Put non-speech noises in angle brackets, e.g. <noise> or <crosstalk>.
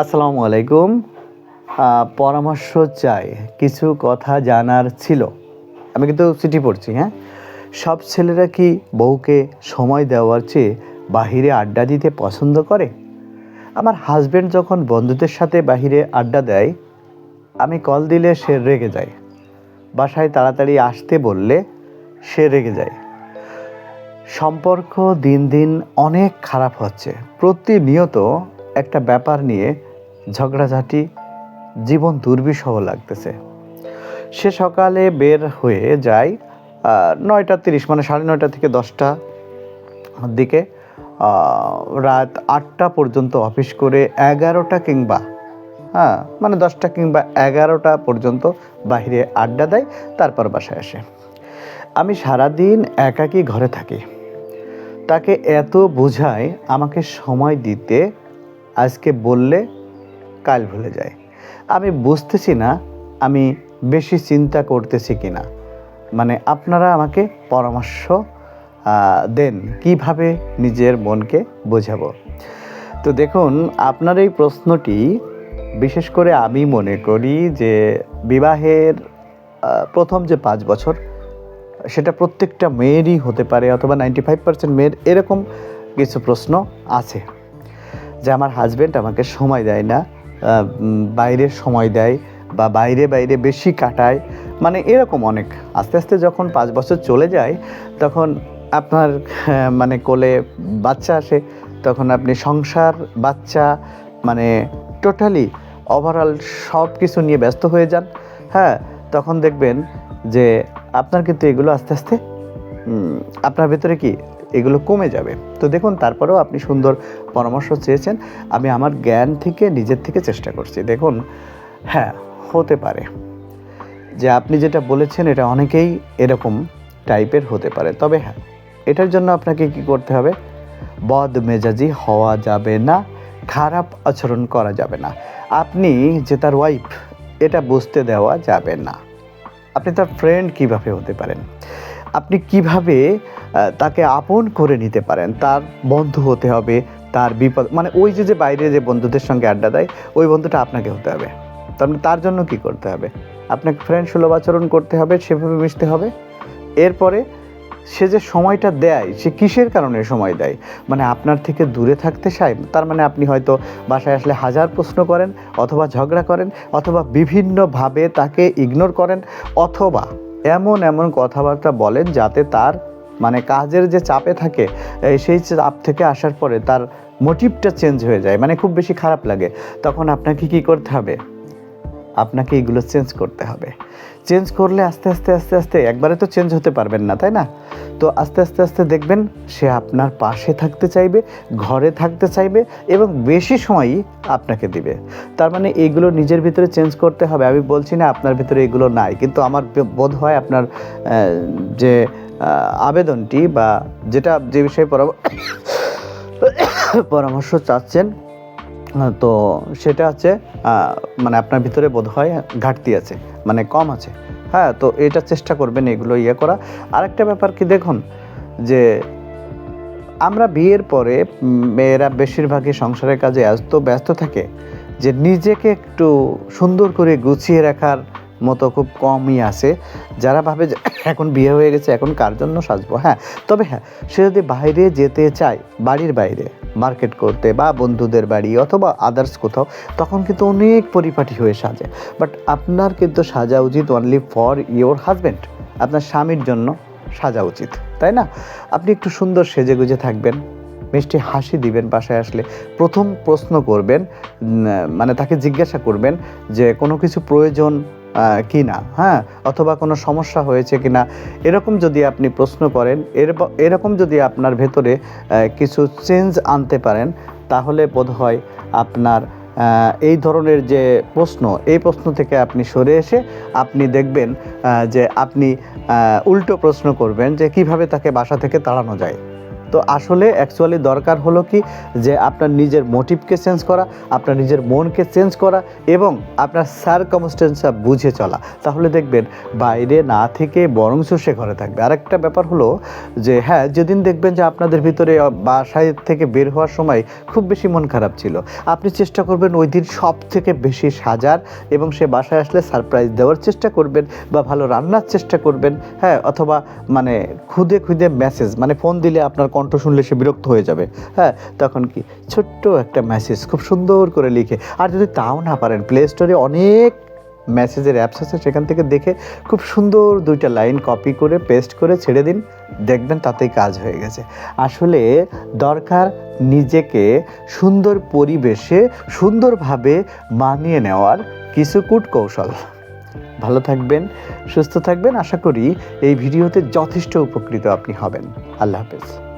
আসসালামু আলাইকুম। পরামর্শ চাই। কিছু কথা জানার ছিল। আমি কিন্তু চিঠি পড়ছি হ্যাঁ? সব ছেলেরা কি বউকে সময় দেওয়ার চেয়ে বাহিরে আড্ডা দিতে পছন্দ করে? আমার হাজব্যান্ড যখন বন্ধুদের সাথে বাহিরে আড্ডা দেয়, আমি কল দিলে সে রেগে যায়। বাসায় তাড়াতাড়ি আসতে বললে সে রেগে যায়। সম্পর্ক দিন দিন অনেক খারাপ হচ্ছে। প্রতিনিয়ত একটা ব্যাপার নিয়ে ঝগড়াঝাটি জীবন দুর্বিষহ লাগতেছে। সে সকালে বের হয়ে যায় নয়টা তিরিশ মানে সাড়ে নয়টা থেকে দশটা দিকে রাত আটটা পর্যন্ত অফিস করে এগারোটা কিংবা হ্যাঁ মানে দশটা কিংবা এগারোটা পর্যন্ত বাইরে আড্ডা দেয়, তারপর বাসায় আসে। আমি সারাদিন একাকী ঘরে থাকি। তাকে এত বোঝায়, আমাকে সময় দিতে আজকে বললে কাল ভুলে যায়। আমি বুঝতেছি না, আমি বেশি চিন্তা করতেছি কি না মানে আপনারা আমাকে পরামর্শ দেন কীভাবে নিজের মনকে বোঝাবো। তো দেখুন, আপনার এই প্রশ্নটি বিশেষ করে আমি মনে করি যে বিবাহের প্রথম যে পাঁচ বছর, সেটা প্রত্যেকটা মেয়েরই হতে পারে অথবা নাইনটি ফাইভ পার্সেন্ট মেয়ের এরকম কিছু প্রশ্ন আছে। যে আমার হাজব্যান্ড আমাকে সময় দেয় না বাইরে সময় দেয় বা বাইরে বাইরে বেশি কাটায়। মানে এরকম অনেক। আস্তে আস্তে যখন পাঁচ বছর চলে যায়, তখন আপনার মানে কোলে বাচ্চা আসে, তখন আপনি সংসার, বাচ্চা মানে টোটালি ওভারঅল সব কিছু নিয়ে ব্যস্ত হয়ে যান। হ্যাঁ তখন দেখবেন যে আপনার কিন্তু এগুলো আস্তে আস্তে আপনার ভেতরে কি এগুলো কমে যাবে। তো দেখুন, তারপরেও আপনি সুন্দর পরামর্শ চেয়েছেন। আমি আমার জ্ঞান থেকে, নিজের থেকে চেষ্টা করছি। দেখুন হ্যাঁ হতে পারে। যে আপনি যেটা বলেছেন, এটা অনেকেই এরকম টাইপের হতে পারে। তবে হ্যাঁ এটার জন্য আপনাকে কি করতে হবে? বদ মেজাজি হওয়া যাবে না, খারাপ আচরণ করা যাবে না। আপনি যে তার ওয়াইফ এটা বুঝতে দেওয়া যাবে না। আপনি তার ফ্রেন্ড কীভাবে হতে পারেন? আপনি কীভাবে তাকে আপন করে নিতে পারেন? তার বন্ধু হতে হবে, তার বিপদ মানে ওই যে যে বাইরে যে বন্ধুদের সঙ্গে আড্ডা দেয়, ওই বন্ধুটা আপনাকে হতে হবে। তার মানে তার জন্য কি করতে হবে? আপনাকে ফ্রেন্ড সুলভ আচরণ করতে হবে, সেভাবে মিশতে হবে। এরপরে সে যে সময়টা দেয়, সে কিসের কারণে সময় দেয়? মানে আপনার থেকে দূরে থাকতে চায়? তার মানে আপনি হয়তো বাসায় আসলে হাজার প্রশ্ন করেন, অথবা ঝগড়া করেন, অথবা বিভিন্নভাবে তাকে ইগনোর করেন, অথবা এমন এমন কথাবার্তা বলেন যাতে তার মানে কাজের যে চাপে থাকে সেই চাপ থেকে আসার পরে তার মোটিভটা চেঞ্জ হয়ে যায় মানে খুব বেশি খারাপ লাগে। তখন আপনাকে কি করতে হবে? আপনাকে এগুলো চেঞ্জ করতে হবে। চেঞ্জ করলে আস্তে আস্তে আস্তে আস্তে একবারে তো চেঞ্জ হতে পারবেন না, তাই না? তো আস্তে আস্তে আস্তে দেখবেন সে আপনার পাশে থাকতে চাইবে, ঘরে থাকতে চাইবে এবং বেশি সময়ই আপনাকে দিবে। তার মানে এইগুলো নিজের ভিতরে চেঞ্জ করতে হবে। আমি বলছি না আপনার ভিতরে এগুলো নাই, কিন্তু আমার বোধ হয় আপনার যে আবেদনটি বা যেটা যে বিষয়ে পরাম- <coughs> পরামর্শ চাচ্ছেন তো সেটা হচ্ছে মানে আপনার ভিতরে বোধ হয় ঘাটতি আছে মানে কম আছে। হ্যাঁ তো এটা চেষ্টা করবেন এগুলো ইয়ে করা। আরেকটা ব্যাপার কি দেখুন, যে আমরা বিয়ের পরে মেয়েরা বেশিরভাগই সংসারের কাজে এত ব্যস্ত থাকে, যে নিজেকে একটু সুন্দর করে গুছিয়ে রাখার মতো খুব কমই আছে। যারা ভাবে যে এখন বিয়ে হয়ে গেছে, এখন কার জন্য সাজবো? হ্যাঁ তবে হ্যাঁ সে যদি বাইরে যেতে চায়, বাড়ির বাইরে মার্কেট করতে বা বন্ধুদের বাড়ি অথবা আদার্স কোথাও, তখন কিন্তু অনেক পরিপাটি হয়ে সাজে। বাট আপনার কিন্তু সাজা উচিত অনলি ফর ইওর হাজব্যান্ড আপনার স্বামীর জন্য সাজা উচিত, তাই না? আপনি একটু সুন্দর সেজে গুজে থাকবেন, মিষ্টি হাসি দিবেন বাসায় আসলে। প্রথম প্রশ্ন করবেন মানে তাকে জিজ্ঞাসা করবেন যে কোনো কিছু প্রয়োজন কি না হ্যাঁ? অথবা কোনো সমস্যা হয়েছে কি না এরকম যদি আপনি প্রশ্ন করেন, এর এরকম যদি আপনার ভেতরে কিছু চেঞ্জ আনতে পারেন, তাহলে বোধ হয় আপনার এই ধরনের যে প্রশ্ন, এই প্রশ্ন থেকে আপনি সরে এসে আপনি দেখবেন যে আপনি উল্টো প্রশ্ন করবেন যে কীভাবে তাকে বাসা থেকে তাড়ানো যায়। তো আসলে অ্যাকচুয়ালি দরকার হলো কি যে আপনার নিজের মোটিভকে চেঞ্জ করা, আপনার নিজের মনকে চেঞ্জ করা এবং আপনার সার্কমস্টেন্সা বুঝে চলা। তাহলে দেখবেন বাইরে না থেকে বরংশ সে ঘরে থাকবে। আরেকটা ব্যাপার হলো যে হ্যাঁ যেদিন দেখবেন যে আপনাদের ভিতরে বাসায় থেকে বের হওয়ার সময় খুব বেশি মন খারাপ ছিল। আপনি চেষ্টা করবেন ওই দিন সব থেকে বেশি সাজার এবং সে বাসায় আসলে সারপ্রাইজ দেওয়ার চেষ্টা করবেন বা ভালো রান্নার চেষ্টা করবেন হ্যাঁ অথবা মানে খুদে খুদে মেসেজ মানে ফোন দিলে আপনার কণ্ঠ শুনলে সে বিরক্ত হয়ে যাবে। হ্যাঁ তখন কি? ছোট্ট একটা মেসেজ খুব সুন্দর করে লিখে। আর যদি তাও না পারেন প্লে স্টোরে অনেক মেসেজের অ্যাপস আছে, সেখান থেকে দেখে খুব সুন্দর দুইটা লাইন কপি করে পেস্ট করে ছেড়ে দিন। দেখবেন তাতেই কাজ হয়ে গেছে। আসলে দরকার নিজেকে সুন্দর পরিবেশে সুন্দরভাবে মানিয়ে নেওয়ার কিছু কূট কৌশল। ভালো থাকবেন, সুস্থ থাকবেন। আশা করি এই ভিডিওতে যথেষ্ট উপকৃত আপনি হবেন। আল্লাহ হাফেজ।